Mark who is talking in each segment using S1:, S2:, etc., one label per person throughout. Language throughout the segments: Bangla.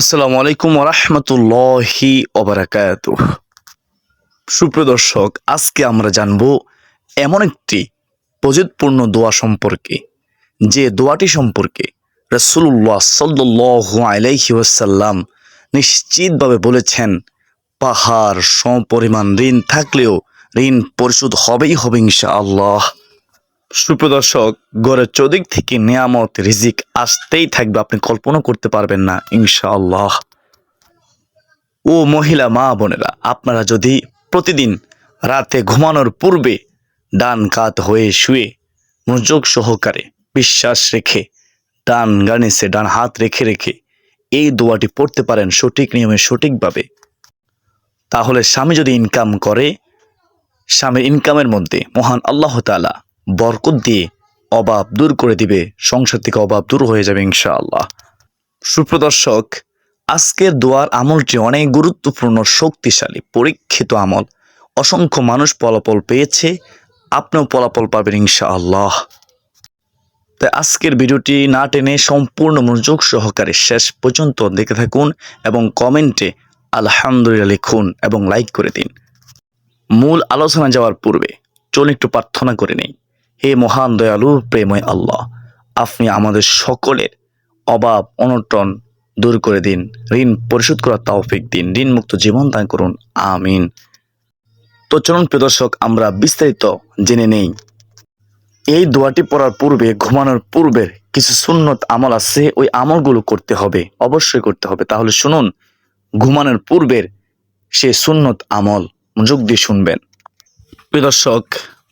S1: আসসালামু আলাইকুম রহমতুল্লাহি ওবরাকাত সুপ্রদর্শক আজকে আমরা জানব এমন একটি প্রযোজপূর্ণ দোয়া সম্পর্কে। যে দোয়াটি সম্পর্কে রসুল্লাহ সাল্লাহ আলাইহি ওয়াসাল্লাম নিশ্চিতভাবে বলেছেন, পাহাড় সমপরিমাণ ঋণ থাকলেও ঋণ পরিশোধ হবেই হবে ইনশাআল্লাহ। সুপ্রদর্শক গড়ের চৌদিক থেকে নিয়ামত, রিজিক আসতেই থাকবে, আপনি কল্পনা করতে পারবেন না, ইনশাআল্লাহ। ও মহিলা, মা বোনেরা, আপনারা যদি প্রতিদিন রাতে ঘুমানোর পূর্বে ডান কাত হয়ে শুয়ে মনোযোগ সহকারে বিশ্বাস রেখে ডান গানিসে, ডান হাত রেখে রেখে এই দোয়াটি পড়তে পারেন সঠিক নিয়মে, সঠিকভাবে, তাহলে স্বামী যদি ইনকাম করে, স্বামীর ইনকামের মধ্যে মহান আল্লাহ তাআলা বরকত দিয়ে অভাব দূর করে দিবে। সংসার থেকে অভাব দূর হয়ে যাবে ইনশাআল্লাহ। সুপ্রদর্শক আজকের দোয়ার আমলটি অনেক গুরুত্বপূর্ণ, শক্তিশালী, পরীক্ষিত আমল। অসংখ্য মানুষ ফলাফল পেয়েছে, আপনিও ফলাফল পাবেন ইনশাআল্লাহ। তাই আজকের ভিডিওটি না টেনে সম্পূর্ণ মনোযোগ সহকারে শেষ পর্যন্ত দেখে থাকুন এবং কমেন্টে আলহামদুলিল্লাহ লিখুন এবং লাইক করে দিন। মূল আলোচনা যাওয়ার পূর্বে চলুন একটু প্রার্থনা করে নেই। হে মহান দয়ালু, প্রেময় আল্লাহ, আপনি আমাদের সকলের অভাব, অনটন দূর করে দিন। ঋণ পরিশোধ করার তৌফিক দিন। ঋণ মুক্ত জীবন দান করুন। আমিন। তো চলুন প্রিয় দর্শক, আমরা বিস্তারিত জেনে নেই। এই দোয়াটি পড়ার পূর্বে, ঘুমানোর পূর্বে কিছু সুন্নত আমল আছে, ওই আমলগুলো করতে হবে, অবশ্যই করতে হবে। তাহলে শুনুন, ঘুমানোর পূর্বের সে সুন্নত আমল। মনোযোগ দিয়ে শুনবেন। প্রিয় দর্শক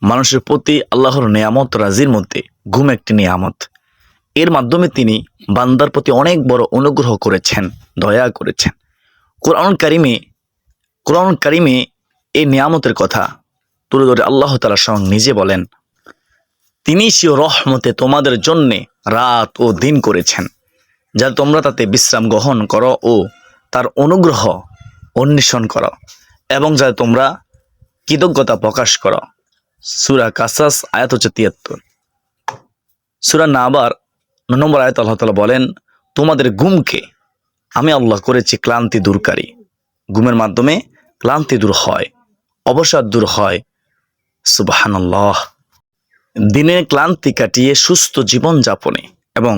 S1: মানুষের প্রতি আল্লাহর নিয়ামত, রাজির মধ্যে ঘুম একটি নিয়ামত। এর মাধ্যমে তিনি বান্দার প্রতি অনেক বড় অনুগ্রহ করেছেন, দয়া করেছেন। কোরআন কারিমে কোরআন কারিমে এই নিয়ামতের কথা তুলে ধরে আল্লাহ তালা স্বয়ং নিজে বলেন, তিনি সে রহমতে তোমাদের জন্যে রাত ও দিন করেছেন যা তোমরা তাতে বিশ্রাম গ্রহণ করো ও তার অনুগ্রহ অন্বেষণ করো এবং যা তোমরা কৃতজ্ঞতা প্রকাশ করো। সুরা কাসাস, আয়াত হচ্ছে তিয়াত্তর। সুরা নাবার, নম্বর আয়াত আল্লাহ তালা বলেন, তোমাদের গুমকে আমি আল্লাহ করেছি ক্লান্তি দূরকারী। ঘুমের মাধ্যমে ক্লান্তি দূর হয়, অবসাদ দূর হয়। সুবাহান্লাহ দিনের ক্লান্তি কাটিয়ে সুস্থ জীবন যাপনে এবং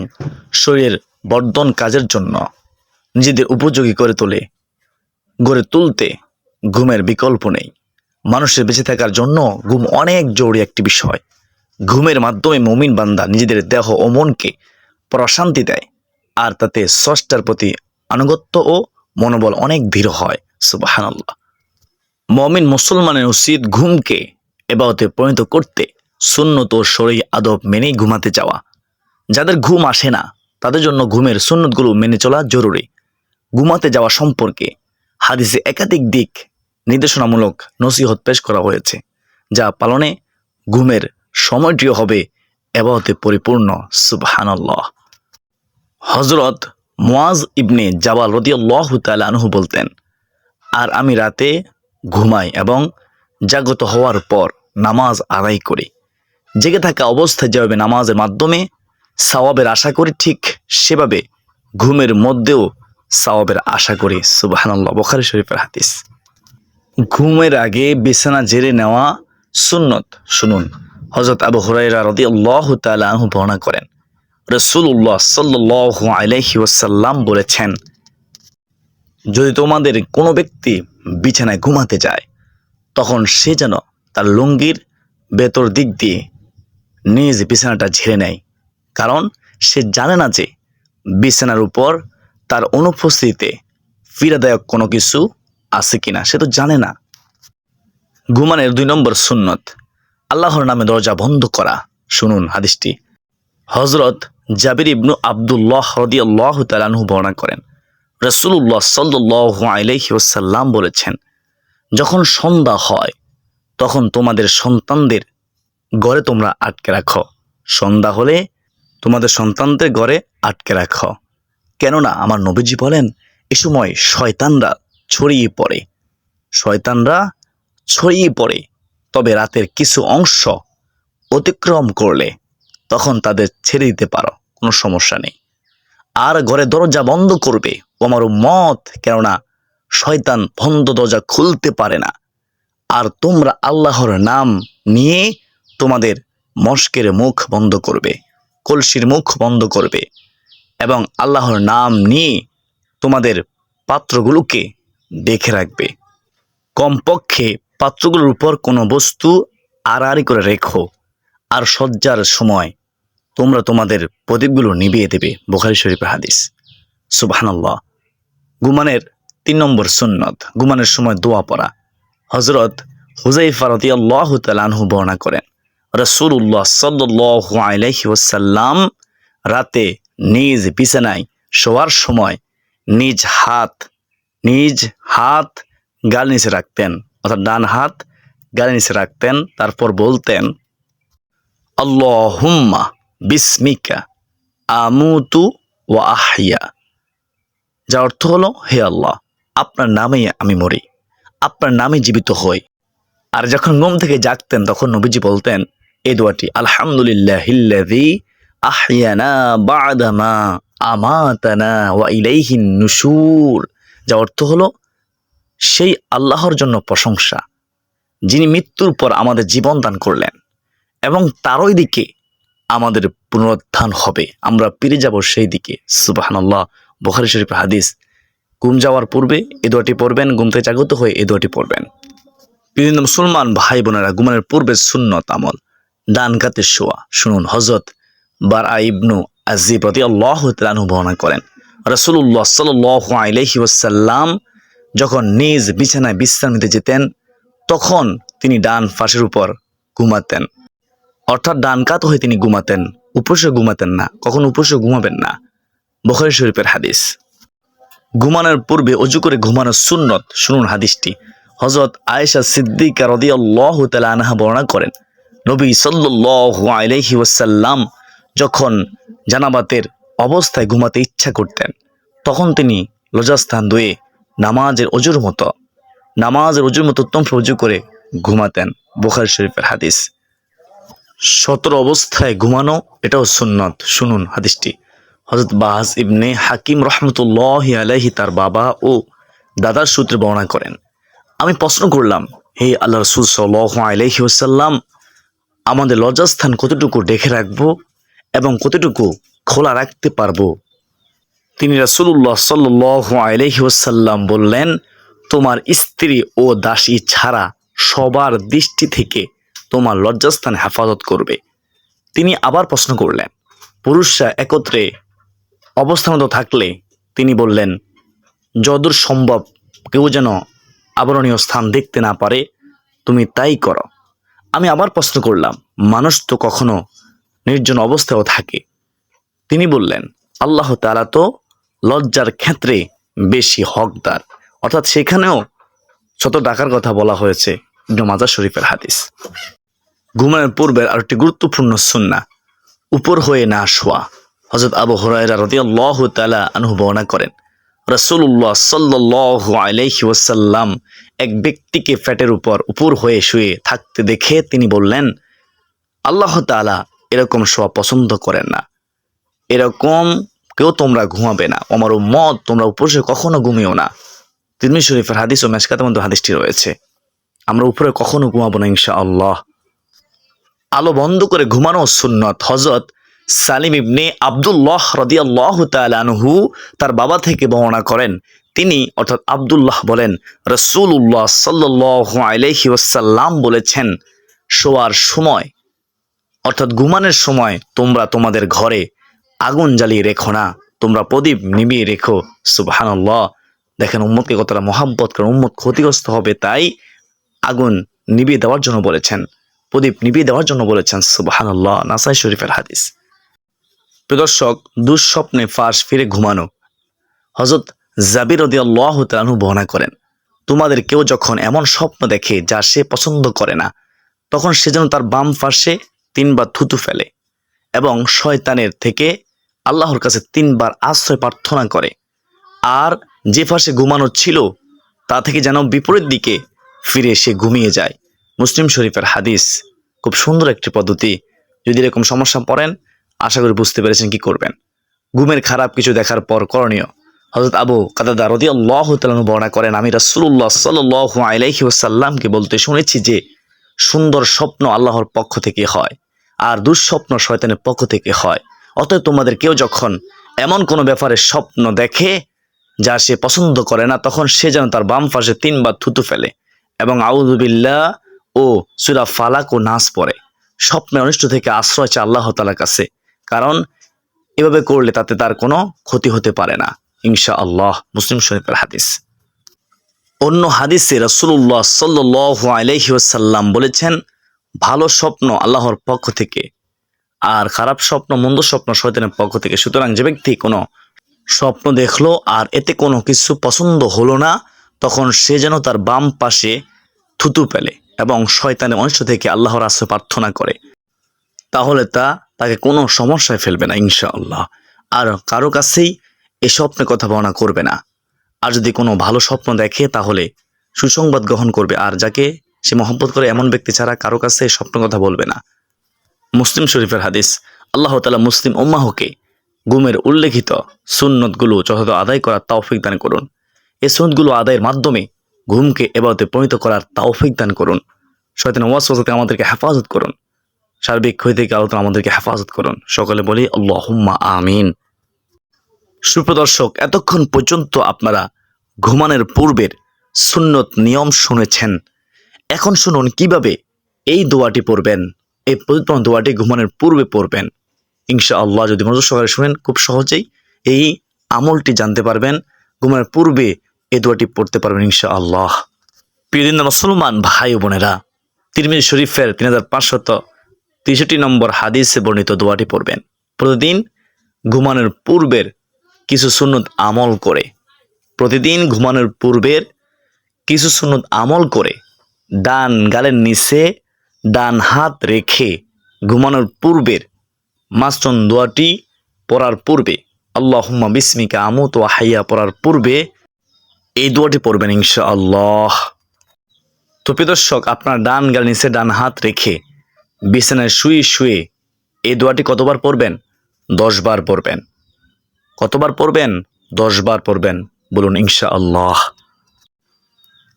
S1: শরীরের বর্ধন কাজের জন্য নিজেদের উপযোগী করে তোলে। গড়ে তুলতে ঘুমের বিকল্প নেই। মানুষের বেঁচে থাকার জন্য ঘুম অনেক জরুরি একটি বিষয়। ঘুমের মাধ্যমে মমিন বান্দা নিজেদের দেহ ও মনকে প্রশান্তি দেয়, আর তাতে স্রষ্টার প্রতি আনুগত্য ও মনোবল অনেক দৃঢ় হয়। সুবাহানাল্লাহ। মমিন মুসলমানের উচিত ঘুমকে এবারতে পরিণত করতে, সুন্নত ও শরীর আদব মেনেই ঘুমাতে যাওয়া। যাদের ঘুম আসে না, তাদের জন্য ঘুমের সুন্নতগুলো মেনে চলা জরুরি। ঘুমাতে যাওয়া সম্পর্কে হাদিসে একাধিক দিক নির্দেশনামূলক নসিহত পেশ করা হয়েছে, যা পালনে ঘুমের সময়টিও হবে এবাহতে পরিপূর্ণ, সুবহানাল্লাহ। হজরত মোয়াজ ইবনে জাবাল রদিয়াল্লাহ আনহু বলতেন, আর আমি রাতে ঘুমাই এবং জাগ্রত হওয়ার পর নামাজ আদায় করি। জেগে থাকা অবস্থায় যেভাবে নামাজের মাধ্যমে সওয়াবের আশা করি, ঠিক সেভাবে ঘুমের মধ্যেও সওয়াবের আশা করি, সুবহানাল্লাহ। বখারি শরীফের হাদিস। ঘুমের আগে বিছানা জেরে নেওয়া সুন্নত। শুনুন হজরত আবু হুরাইরা রদি আল্লাহ তালু বর্ণনা করেন। রসুল্লাহ সাল্লাহ আলাইহি ওয়াসাল্লাম বলেছেন, যদি তোমাদের কোনো ব্যক্তি বিছানায় ঘুমাতে যায়, তখন সে যেন তার লুঙ্গির ভেতর দিক দিয়ে নিজ বিছানাটা ঝেড়ে নেয়। কারণ সে জানে না যে বিছানার উপর তার অনুপস্থিতিতে পীড়াদায়ক কোনো কিছু আছে কিনা সে তো জানে না। ঘুমানের দুই নম্বর সুন্নত, আল্লাহর নামে দরজা বন্ধ করা। শুনুন হাদিসটি। হজরত জাবির ইবনু আবদুল্লাহ হদি আল্লাহ তালানহু বর্ণনা করেন রসুল্লাহ সাল্লাহ আলহি বলেছেন, যখন সন্ধ্যা হয়, তখন তোমাদের সন্তানদের ঘরে তোমরা আটকে রাখো। সন্ধ্যা হলে তোমাদের সন্তানদের ঘরে আটকে রাখো। কেননা আমার নবীজি বলেন, এ সময় শয়তানরা ছড়িয়ে পড়ে। শয়তানরা ছড়িয়ে পড়ে, তবে রাতের কিছু অংশ অতিক্রম করলে তখন তাদের ছেড়ে দিতে পারো, কোনো সমস্যা নেই। আর ঘরে দরজা বন্ধ করবে আমার মত কেননা শয়তান বন্ধ দরজা খুলতে পারে না। আর তোমরা আল্লাহর নাম নিয়ে তোমাদের মস্কের মুখ বন্ধ করবে, কলসির মুখ বন্ধ করবে, এবং আল্লাহর নাম নিয়ে তোমাদের পাত্রগুলোকে দেখে রাখবে। কমপক্ষে পাত্রগুলোর উপর কোনো বস্তু আড়াআড়ি করে রেখো আর সজ্জার সময় তোমরা তোমাদের প্রদীপগুলো নিভিয়ে দেবে, বোখারি শরীফ হাদিস। সুবহানাল্লাহ। গুমানের তিন নম্বর সুন্নত, গুমানের সময় দোয়া পড়া। হজরত হুজাইফা রাদিয়াল্লাহু তাআলা আনহু বর্ণনা করেন, রাসূলুল্লাহ সাল্লাল্লাহু আলাইহি ওয়াসাল্লাম রাতে নিজ বিছানায় শোয়ার সময় নিজ হাত নিজ হাত গাল নিচে রাখতেন, অর্থাৎ ডান হাত গাল নিচে রাখতেন, তারপর বলতেন, আল্লাহুম্মা বিসমিকা আমুতু ও আহিয়া যার অর্থ হলো, হে আল্লাহ, আপনার নামেই আমি মরি, আপনার নামে জীবিত হই। আর যখন ঘুম থেকে জাগতেন, তখন নবীজি বলতেন এই দোয়াটি আলহামদুলিল্লাহ হিল্লাযী আহিয়ানা বাদামা আমাতানা ওয়া ইলাইহিন নুশুর। যা অর্থ হলো সেই আল্লাহর জন্য প্রশংসা, যিনি মৃত্যুর পর আমাদের জীবন দান করলেন এবং তারই দিকে আমাদের পুনরুত্থান হবে। আমরা ফিরে যাব সেই দিকে। সুবাহানাল্লাহ। বুখারি শরীফ হাদিস। ঘুম যাওয়ার পূর্বে এ দোয়াটি পড়বেন, ঘুম থেকে জাগ্রত হয়ে এ দোয়াটি পড়বেন। বিভিন্ন মুসলমান ভাই বোনেরা, ঘুমানোর পূর্বে সুন্নত আমল, ডান কাতে শোয়া। শুনুন হজরত বার আইবনু আজিব রতি আল্লাহ তালু বর্ণনা করেন। রসুল্লাহ সাল আলহি ওয়াসাল্লাম যখন নিজ বিছানায় বিশ্রাম নিতে যেতেন, তখন তিনি ডান ফাঁসের উপর ঘুমাতেন। অর্থাৎ ডান কাত হয়ে তিনি ঘুমাতেন। উপসে ঘুমাতেন না, কখন উপসে ঘুমাবেন না। বখরি শরীফের হাদিস। ঘুমানোর পূর্বে অজু করে ঘুমানোর সুন্নত শুনুন হাদিসটি। হজরত আয়েশা সিদ্দিকা রদিয়াল্লাহ তালা আনহা বর্ণনা করেন, নবী সাল্লু আলহি ওয়াসাল্লাম যখন জানাবাতের অবস্থায় ঘুমাতে ইচ্ছা করতেন। তখন তিনি লজাস্থান ধুয়ে নামাজের অজুর মতো, নামাজের অজুর মতো উত্তম অজু করে ঘুমাতেন বুখার শরীফের হাদিস। সতর অবস্থায় ঘুমানো, এটাও সুন্নত। শুনুন হাদিসটি। হজরত বাহাস ইবনে হাকিম রহমতুল্লাহ আলাইহি তার বাবা ও দাদার সূত্রে বর্ণনা করেন, আমি প্রশ্ন করলাম, হে আল্লাহ রসুল সাল্লাহ আলাইহি ওসাল্লাম আমাদের লজ্জাস্থান কতটুকু ডেকে রাখব এবং কতটুকু খোলা রাখতে পারব। তিনি রাসুল্লাহ ওসাল্লাম বললেন, তোমার স্ত্রী ও দাসী ছাড়া সবার দৃষ্টি থেকে তোমার লজ্জাস্থান হেফাজত করবে। তিনি আবার প্রশ্ন করলেন, পুরুষরা একত্রে অবস্থানত থাকলে? তিনি বললেন, যদূর সম্ভব, কেউ যেন আবরণীয় স্থান দেখতে না পারে, তুমি তাই করো। আমি আবার প্রশ্ন করলাম, মানুষ তো কখনো নির্জন অবস্থায়ও থাকে তিনি বললেন, আল্লাহ তালা তো লজ্জার ক্ষেত্রে বেশি হকদার। অর্থাৎ সেখানেও শত টাকার কথা বলা হয়েছে ইবনে মাজার শরীফের হাদিস। ঘুমানোর পূর্বের আরেকটি গুরুত্বপূর্ণ সুন্না উপর হয়ে না শোয়া। হজরত আবু হরাইরা রদিয়াল্লাহ তালা বর্ণনা করেন রসুল্লাহ সাল্লাহ আলাইহি ওয়াসাল্লাম এক ব্যক্তিকে ফ্যাটের উপর উপর হয়ে শুয়ে থাকতে দেখে তিনি বললেন, আল্লাহ তালা এরকম শোয়া পছন্দ করেন না। এরকম কেউ তোমরা ঘুমাবে না। আমার মত তোমরা উপরে কখনো ঘুমিও না। তিরমি শরীফের হাদিস ও মেশকাতের মধ্যে হাদিসটি রয়েছে। আমরা উপরে কখনো ঘুমাবো না ইনশা আল্লাহ আলো বন্ধ করে ঘুমানো সুন্নত। হজরত সালিম ইবনে আবদুল্লাহ রদিয়াল্লাহ তার বাবা থেকে বর্ণনা করেন। তিনি অর্থাৎ আবদুল্লাহ বলেন রসুল্লাহ সাল্লাহ আলহি ওসাল্লাম বলেছেন, শোয়ার সময়, অর্থাৎ ঘুমানোর সময় তোমরা তোমাদের ঘরে আগুন জ্বালিয়ে রেখো না। তোমরা প্রদীপ নিবিয়ে রেখো। সুবাহান্লাহ দেখেন উম্মতকে কতটা মহাব্বত করেন উম্মত ক্ষতিগ্রস্ত হবে তাই আগুন নিবিয়ে দেওয়ার জন্য বলেছেন। প্রদীপ নিবিয়ে দেওয়ার জন্য বলেছেন। সুবাহান্লাহ নাসাই শরীফের হাদিস। প্রদর্শক দুঃস্বপ্নে ফাঁস ফিরে ঘুমানো। হজরত জাবির রদি আল্লাহ তালু বর্ণনা করেন, তোমাদের কেউ যখন এমন স্বপ্ন দেখে যা সে পছন্দ করে না, তখন সে যেন তার বাম পাশে তিনবার থুতু ফেলে এবং শয়তানের থেকে আল্লাহর কাছে তিনবার আশ্রয় প্রার্থনা করে। আর যে পাশে ঘুমানো ছিল, তা থেকে যেন বিপরীত দিকে ফিরে সে ঘুমিয়ে যায়। মুসলিম শরীফের হাদিস খুব সুন্দর একটি পদ্ধতি। যদি এরকম সমস্যা পড়েন, আশা করি বুঝতে পেরেছেন কি করবেন। ঘুমের খারাপ কিছু দেখার পর করণীয়। হজরত আবু কাদাদা রদি আল্লাহ তালন বর্ণনা করেন, আমি রাসুল্লাহ সাল আলাইহি ওসাল্লামকে বলতে শুনেছি যে, সুন্দর স্বপ্ন আল্লাহর পক্ষ থেকে হয়, আর দুঃস্বপ্ন শয়তানের পক্ষ থেকে হয়। অতএব তোমাদের কেউ যখন এমন কোনো ব্যাপারে স্বপ্ন দেখে যা সে পছন্দ করে না, তখন সে যেন তার বাম পাশে তিনবার থুতু ফেলে এবং আউদুবিল্লাহ ও সুরা ফালাক ও নাচ পড়ে। স্বপ্নে অনিষ্ট থেকে আশ্রয় চায় আল্লাহ তালার কাছে। কারণ এভাবে করলে তাতে তার কোনো ক্ষতি হতে পারে না ইনশা আল্লাহ মুসলিম শরীফের হাদিস। অন্য হাদিসে রসুল্লাহ সাল্লাহ আলহি ওসাল্লাম বলেছেন, ভালো স্বপ্ন আল্লাহর পক্ষ থেকে আর খারাপ স্বপ্ন, মন্দ স্বপ্ন শয়তানের পক্ষ থেকে। সুতরাং যে ব্যক্তি কোনো স্বপ্ন দেখল আর এতে কোনো কিছু পছন্দ হলো না, তখন সে যেন তার বাম পাশে থুতু পেলে এবং শয়তানের অংশ থেকে আল্লাহর আশ্রয় প্রার্থনা করে। তাহলে তা তাকে কোনো সমস্যায় ফেলবে না, ইনশাআল্লাহ। আর কারও কাছেই এই স্বপ্নে কথা বর্ণনা করবে না। আর যদি কোনো ভালো স্বপ্ন দেখে, তাহলে সুসংবাদ গ্রহণ করবে। আর যাকে সে মহব্বত করে এমন ব্যক্তি ছাড়া কারও কাছে স্বপ্ন কথা বলবে না। মুসলিম শরীফের হাদিস, আল্লাহ তালা মুসলিম উম্মাহকে গুমের উল্লেখিত সুন্নতগুলো যথাযথ আদায় করার তাওফিক দান করুন। এই সুন্নতগুলো আদায়ের মাধ্যমে ঘুমকে এবারতে পরিণত করার তাওফিক দান করুন। শয়তান ওয়াস থেকে আমাদেরকে হেফাজত করুন। সার্বিক ক্ষয় থেকে আলোচনা আমাদেরকে হেফাজত করুন। সকলে বলি, আল্লাহুম্মা আমিন। সুপ্রদর্শক, এতক্ষণ পর্যন্ত আপনারা ঘুমানোর পূর্বের সুন্নত নিয়ম শুনেছেন। এখন শুনুন কীভাবে এই দোয়াটি পড়বেন। এই পবিত্র দোয়াটি ঘুমানোর পূর্বে পড়বেন। ইনশা আল্লাহ যদি মনোযোগ সহকারে শুনেন, খুব সহজেই এই আমলটি জানতে পারবেন। ঘুমানোর পূর্বে এই দোয়াটি পড়তে পারবেন ইনশা আল্লাহ প্রিয়দিন মুসলমান ভাই বোনেরা, তিরমিজ শরীফের তিন হাজার পাঁচশত তেষট্টি নম্বর হাদিসে বর্ণিত দোয়াটি পড়বেন। প্রতিদিন ঘুমানোর পূর্বের কিছু সুন্নত আমল করে, প্রতিদিন ঘুমানোর পূর্বের কিছু সুন্নত আমল করে, ডান গালের নিচে ডান হাত রেখে ঘুমানোর পূর্বের মাস্তন দোয়াটি পড়ার পূর্বে, আল্লাহুম্মা বিস্মিকা আমুত ও হাইয়া পড়ার পূর্বে এই দোয়াটি পড়বেন ইনশা আল্লাহ তো দর্শক, আপনার ডান গাল নিচে ডান হাত রেখে বিছানায় শুয়ে শুয়ে এই দোয়াটি কতবার পড়বেন? দশ বার পড়বেন। কতবার পড়বেন? দশ বার পড়বেন। বলুন ইনশা আল্লাহ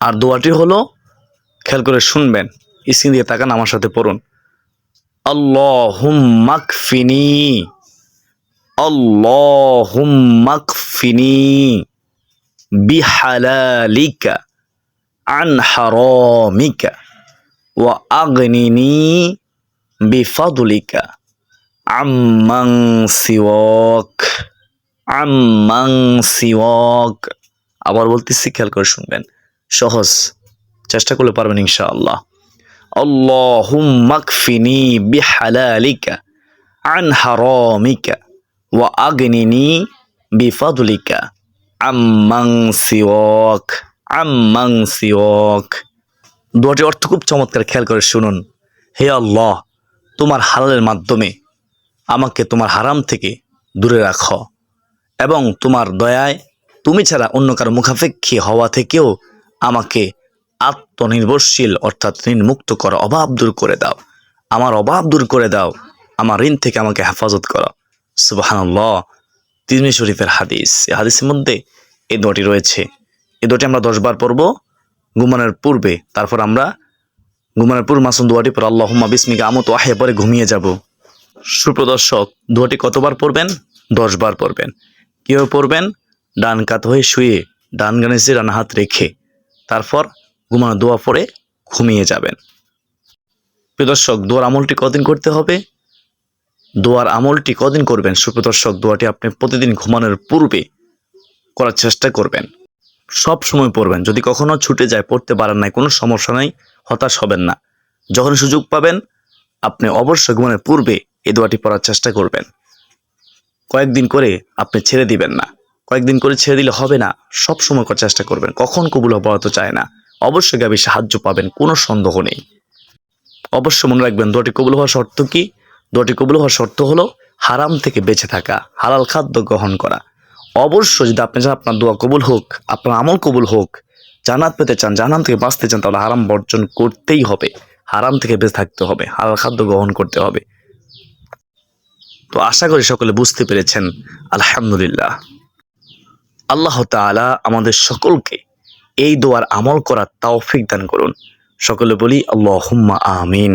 S1: আর দোয়াটি হলো, খেয়াল করে শুনবেন স্ক্রিন দিয়ে তাকান, আমার সাথে পড়ুন। আল্লাহুম্মাকফিনি আল্লাহুম্মাকফিনি বিহালালিকা আন হারামিকা ওয়া আগনিনি বিফাদলিকা আম্মাং সিওয়াক আম্মাং সিওয়াক। আবার বলতেছি, খেয়াল করে শুনবেন। সহজ। চেষ্টা করলে পারবেন ইনশাআল্লাহ। আল্লাহুম্মাকফিনি বিহালালিকা, আন হারামিকা, ওয়া আগনিনি বিফাদলিকা আম্মাং সিওয়াক আম্মাং সিওয়াক। দোয়াটির অর্থ খুব চমৎকার, খেয়াল করে শুনুন। হে আল্লাহ, তোমার হালালের মাধ্যমে আমাকে তোমার হারাম থেকে দূরে রাখো এবং তোমার দয়ায় তুমি ছাড়া অন্য কারও মুখাপেক্ষী হওয়া থেকেও আমাকে আত্মনির্ভরশীল, অর্থাৎ ঋণ মুক্ত করো, অভাব দূর করে দাও। আমার অভাব দূর করে দাও, আমার ঋণ থেকে আমাকে হেফাজত করো। সুবাহান্লাহ তিরমি শরীফের হাদিস। এই হাদিসের মধ্যে এই দোয়াটি রয়েছে। এই দোয়াটি আমরা দশবার পড়ব ঘুমানোর পূর্বে। তারপর আমরা ঘুমানোর পূর্ব মাসুম দোয়াটি পর আল্লাহম্মা বিস্মিকা আমত ওয়াহে পরে ঘুমিয়ে যাব। সুপ্রদর্শক, দোয়াটি কতবার পড়বেন? দশবার পড়বেন। কীভাবে পড়বেন? ডান কাত হয়ে শুয়ে, ডান গানিসে ডান হাত রেখে। তারপর ঘুমানো দোয়া পরে ঘুমিয়ে যাবেন। প্রিয় দর্শক, দোয়ার আমলটি কদিন করতে হবে? দোয়ার আমলটি কদিন করবেন? সুপ্রদর্শক দোয়াটি আপনি প্রতিদিন ঘুমানোর পূর্বে করার চেষ্টা করবেন। সব সময় পড়বেন। যদি কখনো ছুটে যায়, পড়তে পারেন নাই, কোনো সমস্যা নাই, হতাশ হবেন না। যখন সুযোগ পাবেন, আপনি অবশ্যই ঘুমানোর পূর্বে এই দোয়াটি পড়ার চেষ্টা করবেন। কয়েকদিন করে আপনি ছেড়ে দিবেন না। কয়েকদিন করে ছেড়ে দিলে হবে না। সব সময় করার চেষ্টা করবেন। কখন কবুল হওয়া তো চায় না। অবশ্যই গাবি সাহায্য পাবেন, কোনো সন্দেহ নেই। অবশ্য মনে রাখবেন, দোয়াটি কবুল হওয়ার শর্ত কি? দোয়াটি কবুল হওয়ার শর্ত হলো হারাম থেকে বেঁচে থাকা, হালাল খাদ্য গ্রহণ করা। অবশ্য যদি আপনি চান আপনার দোয়া কবুল হোক, আপনার আমল কবুল হোক জানাত পেতে চান জানান থেকে বাঁচতে চান, তাহলে হারাম বর্জন করতেই হবে। হারাম থেকে বেঁচে থাকতে হবে, হালাল খাদ্য গ্রহণ করতে হবে। তো আশা করি সকলে বুঝতে পেরেছেন, আলহামদুলিল্লাহ। আল্লাহ তাআলা আমাদের সকলকে এই দোয়ার আমল করার তাওফিক দান করুন। সকলে বলি, আল্লাহুম্মা আমিন।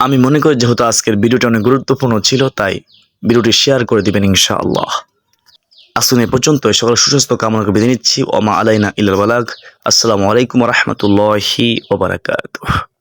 S1: আমি মনে করি যেহেতু আজকের ভিডিওটি অনেক গুরুত্বপূর্ণ ছিল, তাই ভিডিওটি শেয়ার করে দিবেন ইনশাআল্লাহ। আসুন এ পর্যন্ত সকল সুস্বাস্থ্য কামনা করে বেঁধে নিচ্ছি ওমা আলাইনা ইলাল আসসালামু আলাইকুম রহমতুল্লাহি ওবরাকাতুহ